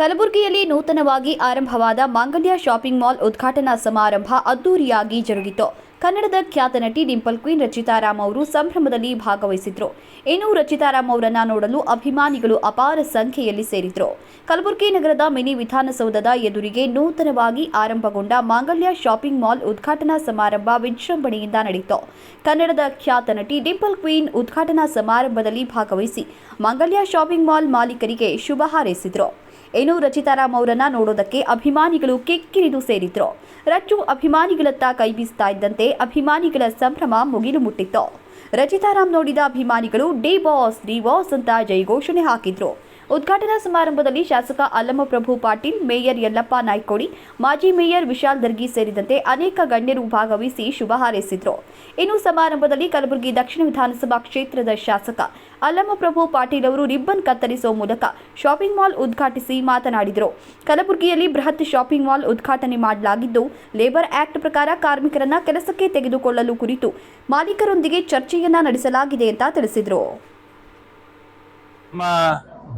ಕಲಬುರಗಿಯಲ್ಲಿ ನೂತನವಾಗಿ ಆರಂಭವಾದ ಮಾಂಗಲ್ಯ ಶಾಪಿಂಗ್ ಮಾಲ್ ಉದ್ಘಾಟನಾ ಸಮಾರಂಭ ಅದ್ದೂರಿಯಾಗಿ ಜರುಗಿತು. ಕನ್ನಡದ ಖ್ಯಾತ ನಟಿ ಡಿಂಪಲ್ ಕ್ವೀನ್ ರಚಿತಾರಾಮ್ ಅವರು ಸಂಭ್ರಮದಲ್ಲಿ ಭಾಗವಹಿಸಿದ್ರು. ಇನ್ನು ರಚಿತಾರಾಮ್ ಅವರನ್ನ ನೋಡಲು ಅಭಿಮಾನಿಗಳು ಅಪಾರ ಸಂಖ್ಯೆಯಲ್ಲಿ ಸೇರಿದ್ರು. ಕಲಬುರಗಿ ನಗರದ ಮಿನಿ ವಿಧಾನಸೌಧದ ಎದುರಿಗೆ ನೂತನವಾಗಿ ಆರಂಭಗೊಂಡ ಮಾಂಗಲ್ಯ ಶಾಪಿಂಗ್ ಮಾಲ್ ಉದ್ಘಾಟನಾ ಸಮಾರಂಭ ವಿಜೃಂಭಣೆಯಿಂದ ನಡೆಯಿತು. ಕನ್ನಡದ ಖ್ಯಾತ ನಟಿ ಡಿಂಪಲ್ ಕ್ವೀನ್ ಉದ್ಘಾಟನಾ ಸಮಾರಂಭದಲ್ಲಿ ಭಾಗವಹಿಸಿ ಮಾಂಗಲ್ಯ ಶಾಪಿಂಗ್ ಮಾಲ್ ಮಾಲೀಕರಿಗೆ ಶುಭ ಹಾರೈಸಿದ್ರು. ಇನ್ನು ರಚಿತಾರಾಮ್ ಅವರನ್ನ ನೋಡೋದಕ್ಕೆ ಅಭಿಮಾನಿಗಳು ಕಿಕ್ಕಿರಿದು ಸೇರಿದ್ರು. ರಚ್ಚು ಅಭಿಮಾನಿಗಳತ್ತ ಕೈ ಬೀಸ್ತಾ ಇದ್ದಂತೆ ಅಭಿಮಾನಿಗಳ ಸಂಭ್ರಮ ಮುಗಿಲು ಮುಟ್ಟಿತ್ತು. ರಚಿತಾರಾಮ್ ನೋಡಿದ ಅಭಿಮಾನಿಗಳು, ಡಿ ಬಾಸ್ ಡಿ ಬಾಸ್ ಅಂತ ಜೈಘೋಷಣೆ ಹಾಕಿದ್ರು. ಉದ್ಘಾಟನಾ ಸಮಾರಂಭದಲ್ಲಿ ಶಾಸಕ ಅಲ್ಲಮಪ್ರಭು ಪಾಟೀಲ್, ಮೇಯರ್ ಯಲ್ಲಪ್ಪ ನಾಯ್ಕೋಡಿ, ಮಾಜಿ ಮೇಯರ್ ವಿಶಾಲ್ ದರ್ಗಿ ಸೇರಿದಂತೆ ಅನೇಕ ಗಣ್ಯರು ಭಾಗವಹಿಸಿ ಶುಭ ಹಾರೈಸಿದರು. ಇನ್ನು ಸಮಾರಂಭದಲ್ಲಿ ಕಲಬುರಗಿ ದಕ್ಷಿಣ ವಿಧಾನಸಭಾ ಕ್ಷೇತ್ರದ ಶಾಸಕ ಅಲ್ಲಮಪ್ರಭು ಪಾಟೀಲ್ ಅವರು ರಿಬ್ಬನ್ ಕತ್ತರಿಸುವ ಮೂಲಕ ಶಾಪಿಂಗ್ ಮಾಲ್ ಉದ್ಘಾಟಿಸಿ ಮಾತನಾಡಿದರು. ಕಲಬುರಗಿಯಲ್ಲಿ ಬೃಹತ್ ಶಾಪಿಂಗ್ ಮಾಲ್ ಉದ್ಘಾಟನೆ ಮಾಡಲಾಗಿದ್ದು, ಲೇಬರ್ ಆಕ್ಟ್ ಪ್ರಕಾರ ಕಾರ್ಮಿಕರನ್ನ ಕೆಲಸಕ್ಕೆ ತೆಗೆದುಕೊಳ್ಳಲು ಕುರಿತು ಮಾಲೀಕರೊಂದಿಗೆ ಚರ್ಚೆಯನ್ನ ನಡೆಸಲಾಗಿದೆ ಅಂತ ತಿಳಿಸಿದರು.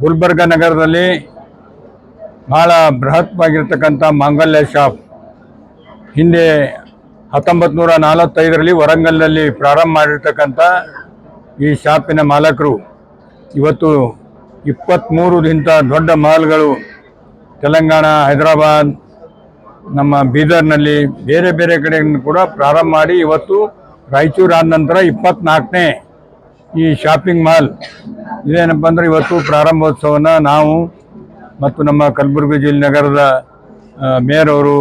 ಗುಲ್ಬರ್ಗ ನಗರದಲ್ಲಿ ಬಹಳ ಬೃಹತ್ವಾಗಿರ್ತಕ್ಕಂಥ ಮಾಂಗಲ್ಯ ಶಾಪ್. ಹಿಂದೆ ಹತ್ತೊಂಬತ್ತು ನೂರ ನಲವತ್ತೈದರಲ್ಲಿ ವರಂಗಲ್ನಲ್ಲಿ ಪ್ರಾರಂಭ ಮಾಡಿರ್ತಕ್ಕಂಥ ಈ ಶಾಪಿನ ಮಾಲಕರು. ಇವತ್ತು ಇಪ್ಪತ್ತ್ಮೂರರಿಂದ ದೊಡ್ಡ ಮಾಲ್ಗಳು ತೆಲಂಗಾಣ, ಹೈದರಾಬಾದ್, ನಮ್ಮ ಬೀದರ್ನಲ್ಲಿ ಬೇರೆ ಬೇರೆ ಕಡೆಯನ್ನು ಕೂಡ ಪ್ರಾರಂಭ ಮಾಡಿ ಇವತ್ತು ರಾಯಚೂರು ಆದ ನಂತರ ಇಪ್ಪತ್ನಾಲ್ಕನೇ ಈ ಶಾಪಿಂಗ್ ಮಾಲ್ ಇದೇನಪ್ಪ ಅಂದ್ರೆ ಇವತ್ತು ಪ್ರಾರಂಭೋತ್ಸವನ ನಾವು ಮತ್ತು ನಮ್ಮ ಕಲಬುರಗಿ ಜಿಲ್ಲೆ ನಗರದ ಮೇಯರ್ ಅವರು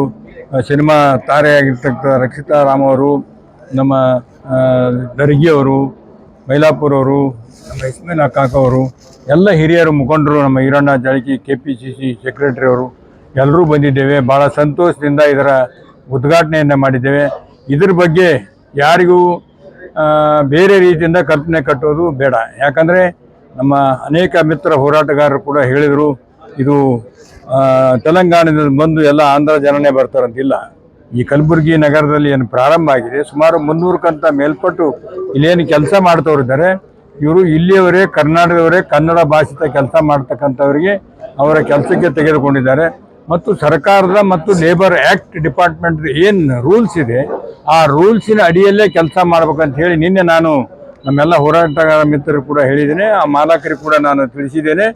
ಸಿನಿಮಾ ತಾರೆಯಾಗಿರ್ತಕ್ಕಂಥ ರಕ್ಷಿತಾ ರಾಮ್ ಅವರು, ನಮ್ಮ ದರ್ಗಿಯವರು ಮೈಲಾಪುರ್ ಅವರು, ನಮ್ಮ ಇಸ್ಮೇಲ್ ಅವರು, ಎಲ್ಲ ಹಿರಿಯರು ಮುಖಂಡರು, ನಮ್ಮ Iranna Jalaki K P C C secretary ಅವರು, ಎಲ್ಲರೂ ಬಂದಿದ್ದೇವೆ. ಭಾಳ ಸಂತೋಷದಿಂದ ಇದರ ಉದ್ಘಾಟನೆಯನ್ನು ಮಾಡಿದ್ದೇವೆ. ಇದ್ರ ಬಗ್ಗೆ ಯಾರಿಗೂ ಬೇರೆ ರೀತಿಯಿಂದ ಕಲ್ಪನೆ ಕಟ್ಟೋದು ಬೇಡ. ಯಾಕಂದರೆ ನಮ್ಮ ಅನೇಕ ಮಿತ್ರ ಹೋರಾಟಗಾರರು ಕೂಡ ಹೇಳಿದರು, ಇದು ತೆಲಂಗಾಣದಿಂದ ಬಂದು ಎಲ್ಲ ಆಂಧ್ರ ಜನನೇ ಬರ್ತಾರಂತಿಲ್ಲ. ಈ ಕಲಬುರಗಿ ನಗರದಲ್ಲಿ ಏನು ಪ್ರಾರಂಭ ಆಗಿದೆ, ಸುಮಾರು ಮುನ್ನೂರಕ್ಕಂತ ಮೇಲ್ಪಟ್ಟು ಇಲ್ಲೇನು ಕೆಲಸ ಮಾಡ್ತವ್ರಿದ್ದಾರೆ. ಇವರು ಇಲ್ಲಿಯವರೇ, ಕರ್ನಾಟಕದವರೇ ಕನ್ನಡ ಭಾಷಿತ ಕೆಲಸ ಮಾಡ್ತಕ್ಕಂಥವರಿಗೆ ಅವರ ಕೆಲಸಕ್ಕೆ ತೆಗೆದುಕೊಂಡಿದ್ದಾರೆ. ಮತ್ತು ಸರ್ಕಾರದ ಮತ್ತು ಲೇಬರ್ ಆ್ಯಕ್ಟ್ ಡಿಪಾರ್ಟ್ಮೆಂಟ್ ಏನು ರೂಲ್ಸ್ ಇದೆ, ಆ ರೂಲ್ಸಿನ ಅಡಿಯಲ್ಲೇ ಕೆಲಸ ಮಾಡ್ಬೇಕಂತ ಹೇಳಿ ನಿನ್ನೆ ನಾನು ನಮ್ಮೆಲ್ಲ ಹೋರಾಟಗಾರ ಮಿತ್ರರು ಕೂಡ ಹೇಳಿದ್ದೇನೆ, ಆ ಮಾಲಕರಿಗೆ ಕೂಡ ನಾನು ತಿಳಿಸಿದ್ದೇನೆ.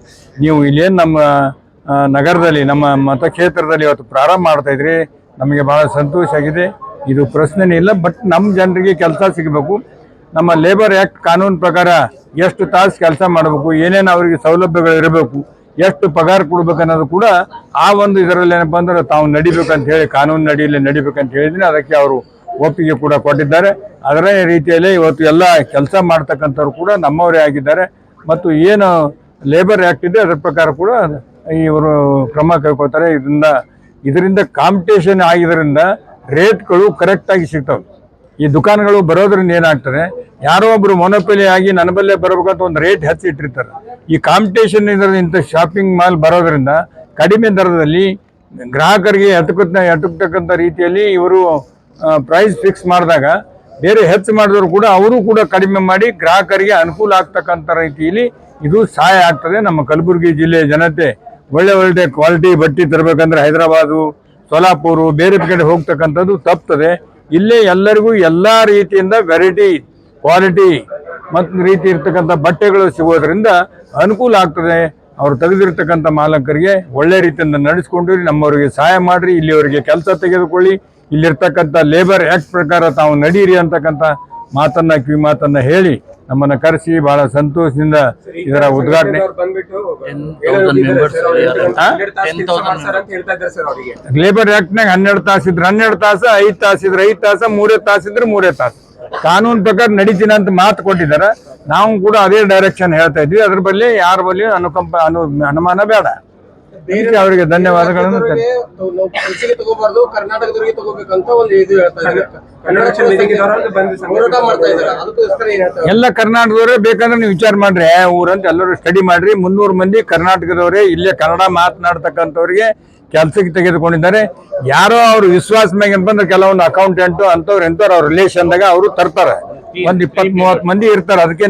ನೀವು ಇಲ್ಲೇನು ನಮ್ಮ ನಗರದಲ್ಲಿ, ನಮ್ಮ ಮತಕ್ಷೇತ್ರದಲ್ಲಿ ಇವತ್ತು ಪ್ರಾರಂಭ ಮಾಡ್ತಾ ಇದ್ರಿ, ನಮಗೆ ಭಾಳ ಸಂತೋಷ ಆಗಿದೆ. ಇದು ಪ್ರಶ್ನೆನೇ ಇಲ್ಲ ಬಟ್ ನಮ್ಮ ಜನರಿಗೆ ಕೆಲಸ ಸಿಗಬೇಕು. ನಮ್ಮ ಲೇಬರ್ ಆ್ಯಕ್ಟ್ ಕಾನೂನು ಪ್ರಕಾರ ಎಷ್ಟು ತಾಸು ಕೆಲಸ ಮಾಡಬೇಕು, ಏನೇನು ಅವರಿಗೆ ಸೌಲಭ್ಯಗಳು ಇರಬೇಕು ಎಷ್ಟು ಪಗಾರ ಕೊಡ್ಬೇಕನ್ನೋದು ಕೂಡ ಆ ಒಂದು ಇದರಲ್ಲಿ ಏನಪ್ಪ ಅಂದ್ರೆ ತಾವು ನಡಿಬೇಕಂತ ಹೇಳಿ, ಕಾನೂನು ನಡಿಯಲ್ಲಿ ನಡಿಬೇಕಂತ ಹೇಳಿದ್ರೆ ಅದಕ್ಕೆ ಅವರು ಒಪ್ಪಿಗೆ ಕೂಡ ಕೊಟ್ಟಿದ್ದಾರೆ. ಅದರ ರೀತಿಯಲ್ಲಿ ಇವತ್ತು ಎಲ್ಲ ಕೆಲಸ ಮಾಡ್ತಕ್ಕಂಥವ್ರು ಕೂಡ ನಮ್ಮವರೇ ಆಗಿದ್ದಾರೆ. ಮತ್ತು ಏನು ಲೇಬರ್ ಆ್ಯಕ್ಟ್ ಇದೆ, ಅದರ ಪ್ರಕಾರ ಕೂಡ ಇವರು ಕ್ರಮ ಕೈಕೊಳ್ತಾರೆ ಇದರಿಂದ ಇದರಿಂದ ಕಾಂಪಿಟೇಷನ್ ಆಗಿದ್ದರಿಂದ ರೇಟ್ಗಳು ಕರೆಕ್ಟಾಗಿ ಸಿಗ್ತವೆ. ಈ ದುಕಾನ್ಗಳು ಬರೋದ್ರಿಂದ ಏನಾಗ್ತದೆ ಯಾರೋ ಒಬ್ರು ಮೊನೊಪಲಿ ಆಗಿ ನನ್ನ ಬಲ್ಲೇ ಬರಬೇಕಂತ ಒಂದು ರೇಟ್ ಹೆಚ್ಚಿ ಇಟ್ಟಿರ್ತಾರೆ ಈ ಕಾಂಪಿಟೇಷನ್ ಇದರಿಂದ ಇಂಥ ಶಾಪಿಂಗ್ ಮಾಲ್ ಬರೋದ್ರಿಂದ ಕಡಿಮೆ ದರದಲ್ಲಿ ಗ್ರಾಹಕರಿಗೆ ಎಟುಕುತ್ತ ಎಟುಕ್ತಕ್ಕಂಥ ರೀತಿಯಲ್ಲಿ ಇವರು ಪ್ರೈಸ್ ಫಿಕ್ಸ್ ಮಾಡಿದಾಗ ಬೇರೆ ಹೆಚ್ಚು ಮಾಡಿದ್ರು ಕೂಡ ಅವರು ಕೂಡ ಕಡಿಮೆ ಮಾಡಿ ಗ್ರಾಹಕರಿಗೆ ಅನುಕೂಲ ಆಗ್ತಕ್ಕಂಥ ರೀತಿಯಲ್ಲಿ ಇದು ಸಹಾಯ ಆಗ್ತದೆ. ನಮ್ಮ ಕಲಬುರಗಿ ಜಿಲ್ಲೆಯ ಜನತೆ ಒಳ್ಳೆ ಒಳ್ಳೆ ಕ್ವಾಲಿಟಿ ಬಟ್ಟೆ ತರಬೇಕಂದ್ರೆ ಹೈದರಾಬಾದು, ಸೋಲಾಪುರು, ಬೇರೆ ಕಡೆ ಹೋಗ್ತಕ್ಕಂಥದ್ದು ತಪ್ತದೆ. ಇಲ್ಲೇ ಎಲ್ಲರಿಗೂ ಎಲ್ಲ ರೀತಿಯಿಂದ ವೆರೈಟಿ ಕ್ವಾಲಿಟಿ ಮತ್ತು ರೀತಿ ಇರ್ತಕ್ಕಂಥ ಬಟ್ಟೆಗಳು ಸಿಗೋದ್ರಿಂದ ಅನುಕೂಲ ಆಗ್ತದೆ. ಅವ್ರು ತೆಗೆದಿರ್ತಕ್ಕಂಥ ಮಾಲಕರಿಗೆ ಒಳ್ಳೆ ರೀತಿಯಿಂದ ನಡೆಸ್ಕೊಂಡು ನಮ್ಮವರಿಗೆ ಸಹಾಯ ಮಾಡ್ರಿ ಇಲ್ಲಿಯವರಿಗೆ ಕೆಲಸ ತೆಗೆದುಕೊಳ್ಳಿ. ಇಲ್ಲಿರ್ತಕ್ಕಂಥ ಲೇಬರ್ ಆ್ಯಕ್ಟ್ ಪ್ರಕಾರ ತಾವು ನಡೀರಿ ಅಂತಕ್ಕಂಥ ಮಾತನ್ನ, ಕಿವಿ ಮಾತನ್ನ ಹೇಳಿ ನಮ್ಮನ್ನ ಕರೆಸಿ ಬಹಳ ಸಂತೋಷದಿಂದ ಇದರ ಉದ್ಘಾಟನೆ. ಲೇಬರ್ ಆಕ್ಟ್ನಾಗ ಹನ್ನೆರಡು ತಾಸು ಇದ್ರೆ ಹನ್ನೆರಡು ತಾಸು, ಐದು ತಾಸು ಇದ್ರೆ ಐದು ತಾಸು, ಮೂರೇ ತಾಸು ಇದ್ರೆ ಮೂರೇ ತಾಸು. ಕಾನೂನು ಪ್ರಕಾರ ನಡೀತೀನಿ ಅಂತ ಮಾತು ಕೊಟ್ಟಿದ್ದಾರೆ. ನಾವು ಕೂಡ ಅದೇ ಡೈರೆಕ್ಷನ್ ಹೇಳ್ತಾ ಇದ್ವಿ. ಅದ್ರ ಬಲ್ಲಿ ಯಾರ ಬಳಿ ಅನುಕಂಪ ಅನು ಅನುಮಾನ ಬೇಡ. ಅವರಿಗೆ ಧನ್ಯವಾದಗಳನ್ನು ತಗೋಬಾರ್ದು ಕರ್ನಾಟಕದವರಿಗೆ ತಗೋಬೇಕಂತ ಒಂದು ಇದು ಹೇಳ್ತಾರೆ? ಎಲ್ಲ ಕರ್ನಾಟಕದವರೇ ಬೇಕಂದ್ರೆ ನೀವು ವಿಚಾರ ಮಾಡ್ರಿ. ಊರಂತ ಎಲ್ಲರೂ ಸ್ಟಡಿ ಮಾಡ್ರಿ. ಮುನ್ನೂರು ಮಂದಿ ಕರ್ನಾಟಕದವರೇ ಇಲ್ಲೇ ಕನ್ನಡ ಮಾತನಾಡ್ತಕ್ಕಂಥವ್ರಿಗೆ ಕೆಲಸಕ್ಕೆ ತೆಗೆದುಕೊಂಡಿದ್ದಾರೆ. ಯಾರೋ ಅವರು ವಿಶ್ವಾಸ ಮ್ಯಾಗ ಬಂದ್ರೆ ಕೆಲವೊಂದು ಅಕೌಂಟೆಂಟ್ ಅಂತವ್ರು ಎಂತವ್ರು ಅವ್ರ ರಿಲೇಷನ್ದಾಗ ಅವರು ತರ್ತಾರೆ. ಒಂದ್ ಇಪ್ಪತ್ ಮೂವತ್ ಮಂದಿ ಇರ್ತಾರೆ. ಅದಕ್ಕೆ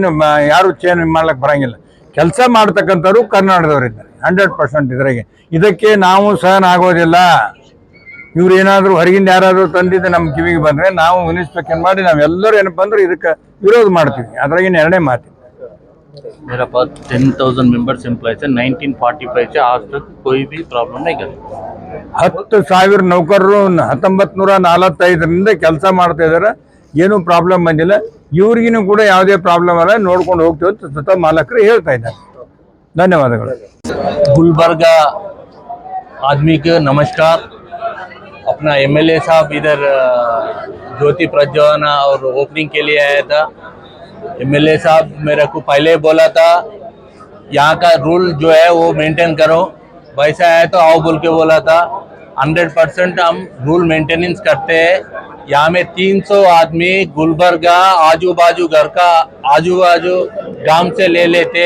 ಯಾರು ಚೇಂಜ್ ಮಾಡ್ಲಿಕ್ಕೆ ಬರಂಗಿಲ್ಲ. ಕೆಲಸ ಮಾಡ್ತಕ್ಕಂಥವ್ರು ಕರ್ನಾಟಕದವ್ರು ಇದ್ದಾರೆ. ಹಂಡ್ರೆಡ್ ಪರ್ಸೆಂಟ್ ಇದ್ರಾಗೆ. ಇದಕ್ಕೆ ನಾವು ಸಹನ ಆಗೋದಿಲ್ಲ. ಇವ್ರು ಏನಾದರೂ ಹೊರಗಿಂದ ಯಾರಾದರೂ ತಂದಿದ್ದು ನಮ್ಮ ಕಿವಿಗೆ ಬಂದರೆ ನಾವು ಇನ್ಸ್ಪೆಕ್ಷನ್ ಮಾಡಿ ನಾವೆಲ್ಲರೂ ಏನಪ್ಪ ಅಂದ್ರೆ ಇದಕ್ಕೆ ವಿರೋಧ ಮಾಡ್ತೀವಿ. ಅದ್ರಾಗಿನ ಎರಡನೇ ಮಾತು. मेरा पास टेन थाउजेंड मेंबर्स एम्प्लॉयज है नाइनटीन फोर्टी फाइव से आज तक कोई भी प्रॉब्लम नहीं करी ಹತ್ತು ಸಾವಿರ ನೌಕರರು ಹತ್ತೊಂಬತ್ತು ನೂರ ನಲವತ್ತೈದರಿಂದ ಕೆಲಸ ಮಾಡ್ತಾ ಇದ್ದಾರೆ ಏನೂ ಪ್ರಾಬ್ಲಮ್ ಬಂದಿಲ್ಲ ಇವ್ರಿಗಿನೂ ಕೂಡ ಯಾವುದೇ ಪ್ರಾಬ್ಲಮ್ ಅಲ್ಲ ನೋಡ್ಕೊಂಡು ಹೋಗ್ತೀವಿ ಅಂತ ಸ್ವತಃ ಮಾಲಕರು ಹೇಳ್ತಾ ಇದ್ದಾರೆ ಧನ್ಯವಾದಗಳು गुलबर्गा आदमी को नमस्कार अपना एमएलए साहब इधर अ, ज्योति प्रज्वलना और ओपनिंग के लिए आया था एमएलए साहब मेरे को पहले बोला था, यहाँ का रूल जो है वो मेंटेन करो। वैसा है तो आओ बोल के बोला था हंड्रेड परसेंट हम रूल मेंटेनेंस करते हैं। यहाँ में 300 आदमी गुलबर्गा आजू बाजू घर का आजू बाजू गाँव से ले लेते।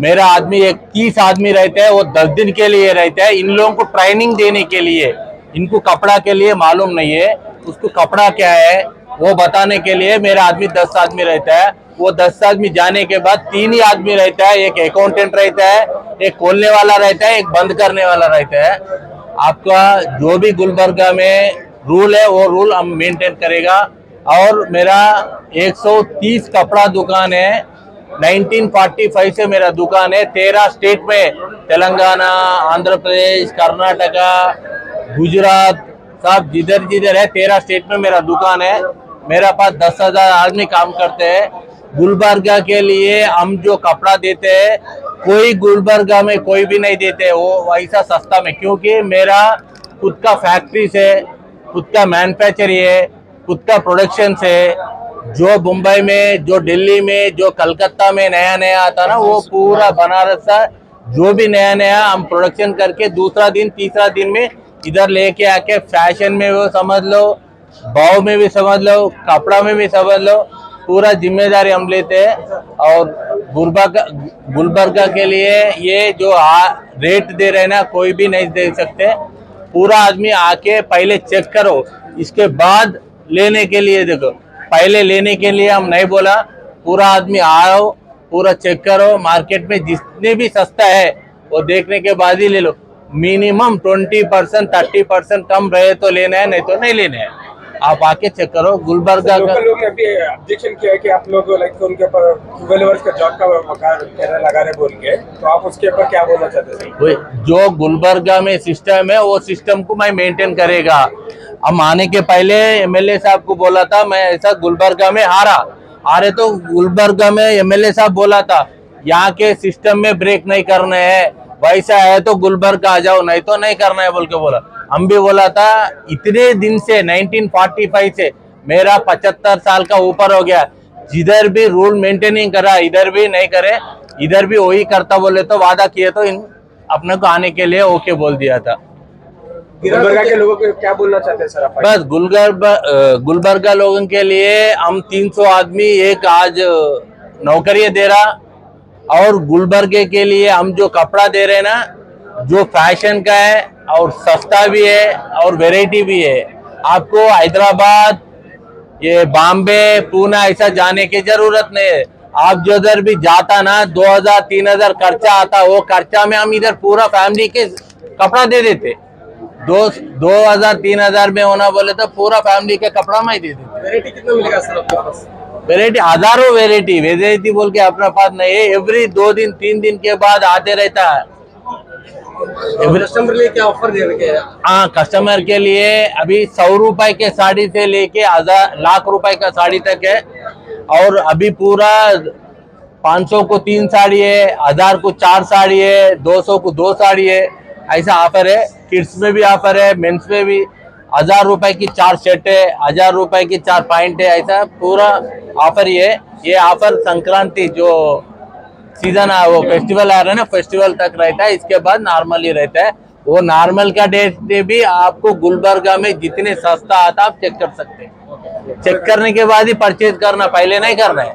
मेरा आदमी एक तीस आदमी रहते हैं, वो दस दिन के लिए रहते हैं। इन लोगों को ट्रेनिंग देने के लिए, इनको कपड़ा के लिए मालूम नहीं है। उसको कपड़ा क्या है? वो बताने के लिए मेरा आदमी दस आदमी रहता है। वो दस आदमी जाने के बाद तीन ही आदमी रहता है। एक अकाउंटेंट रहता है, एक खोलने वाला रहता है, एक बंद करने वाला रहता है। आपका जो भी गुलबर्गा में रूल है, वो रूल हम मेंटेन करेगा। और मेरा 130 कपड़ा दुकान है। 1945 से मेरा दुकान है। तेरह स्टेट में तेलंगाना, आंध्र प्रदेश, कर्नाटका, गुजरात, सब जिधर जिधर है, तेरह स्टेट में मेरा दुकान है। मेरा पास दस हज़ार आदमी काम करते हैं। गुलबर्गा के लिए हम जो कपड़ा देते हैं, कोई गुलबर्गा में कोई भी नहीं देते, वो वैसा सस्ता में, क्योंकि मेरा खुद का फैक्ट्री से, खुद का मैन्युफैक्चर है, खुद का प्रोडक्शन से, जो मुंबई में, जो दिल्ली में, जो कलकत्ता में नया नया आता ना, वो पूरा बनारस का, जो भी नया नया हम प्रोडक्शन करके दूसरा दिन, तीसरा दिन में इधर लेके आके फ़ैशन में वो समझ लो भाव में भी समझ लो कपड़ा में भी समझ लो पूरा ज़िम्मेदारी हम लेते हैं। और गुलबर्गा के लिए ये जो आ, रेट दे रहे ना कोई भी नहीं दे सकते। पूरा आदमी आके पहले चेक करो। इसके बाद लेने के लिए देखो। पहले लेने के लिए हम नहीं बोला। पूरा आदमी आओ पूरा चेक करो। मार्केट में जितने भी सस्ता है वो देखने के बाद ही ले लो। Minimum twenty percent thirty percent कम रहे तो लेना है नहीं तो नहीं लेना है। आप आके चेक करो गुलबर्गा का लोग ने अभी ऑब्जेक्शन किया है कि आप लोग लाइक उनके ऊपर ट्वेल्व आवर्स का जॉब का वकार लगा रहे बोल के। तो आप उसके ऊपर क्या बोलना चाहते हैं जो गुलबर्गा में सिस्टम है वो सिस्टम को मैं मेंटेन करेगा। हम आने के पहले एमएलए साहब को बोला था मैं ऐसा गुलबर्गा में हारा। हारे तो गुलबर्गा में एमएलए साहब बोला था यहाँ के सिस्टम में ब्रेक नहीं करने हैं। वैसा है तो गुलबर्ग आ जाओ नहीं तो नहीं करना है बोल के बोला। हम भी बोला था इतने दिन से 1945 से मेरा 75 साल का ऊपर हो गया। जिधर भी रूल मेंटेनिंग करा इधर भी नहीं करे इधर भी वही करता बोले तो वादा किए तो इन अपने को आने के लिए ओके बोल दिया था। गुलबर्गा के लोगों को क्या बोलना चाहते हैं सर आप? बस गुलबर्गा गुलबर्गा लोगों के लिए हम 300 आदमी एक आज नौकरी दे रहा और गुलबर्गे के लिए हम जो कपड़ा दे रहे हैं ना जो फ़ैशन का है और सस्ता भी है और वेराइटी भी है आपको हैदराबाद ये बॉम्बे पूना ऐसा जाने की ज़रूरत नहीं है। आप जो इधर भी जाता ना 2000 3000 खर्चा आता वो खर्चा में हम इधर पूरा फैमिली के कपड़ा दे देते। दो दो हज़ार तीन हज़ार में होना बोले तो पूरा फैमिली के कपड़ा में ही दे देते। वेरायटी कितना मिलेगा सर आपके पास? वेरायटी हज़ारों वेरायटी वेरायटी बोल के अपना पास नहीं है। एवरी दो दिन तीन दिन के बाद आते रहता है। कस्टमर लिए क्या ऑफ़र दे रखे हैं? हाँ कस्टमर के लिए अभी सौ रुपए के साड़ी से लेके हज़ार, लाख रुपए का साड़ी तक है। और अभी पूरा 500 को तीन साड़ी है, हज़ार को चार साड़ी है 200 को दो साड़ी है। ऐसा ऑफ़र है। किड्स में भी ऑफ़र है मेंस में भी। हज़ार रुपए की चार शर्ट है, हज़ार रुपए की चार पैंट है, ऐसा पूरा ऑफ़र ये ये ऑफ़र संक्रांति जो सीज़न आ वो फेस्टिवल आ रहे हैं ना फेस्टिवल तक रहता है इसके बाद नॉर्मल ही रहता है। वो नॉर्मल का डेट भी आपको गुलबर्गा में जितने सस्ता आता आप चेक कर सकते हैं। चेक करने के बाद ही परचेज करना पहले नहीं करना है।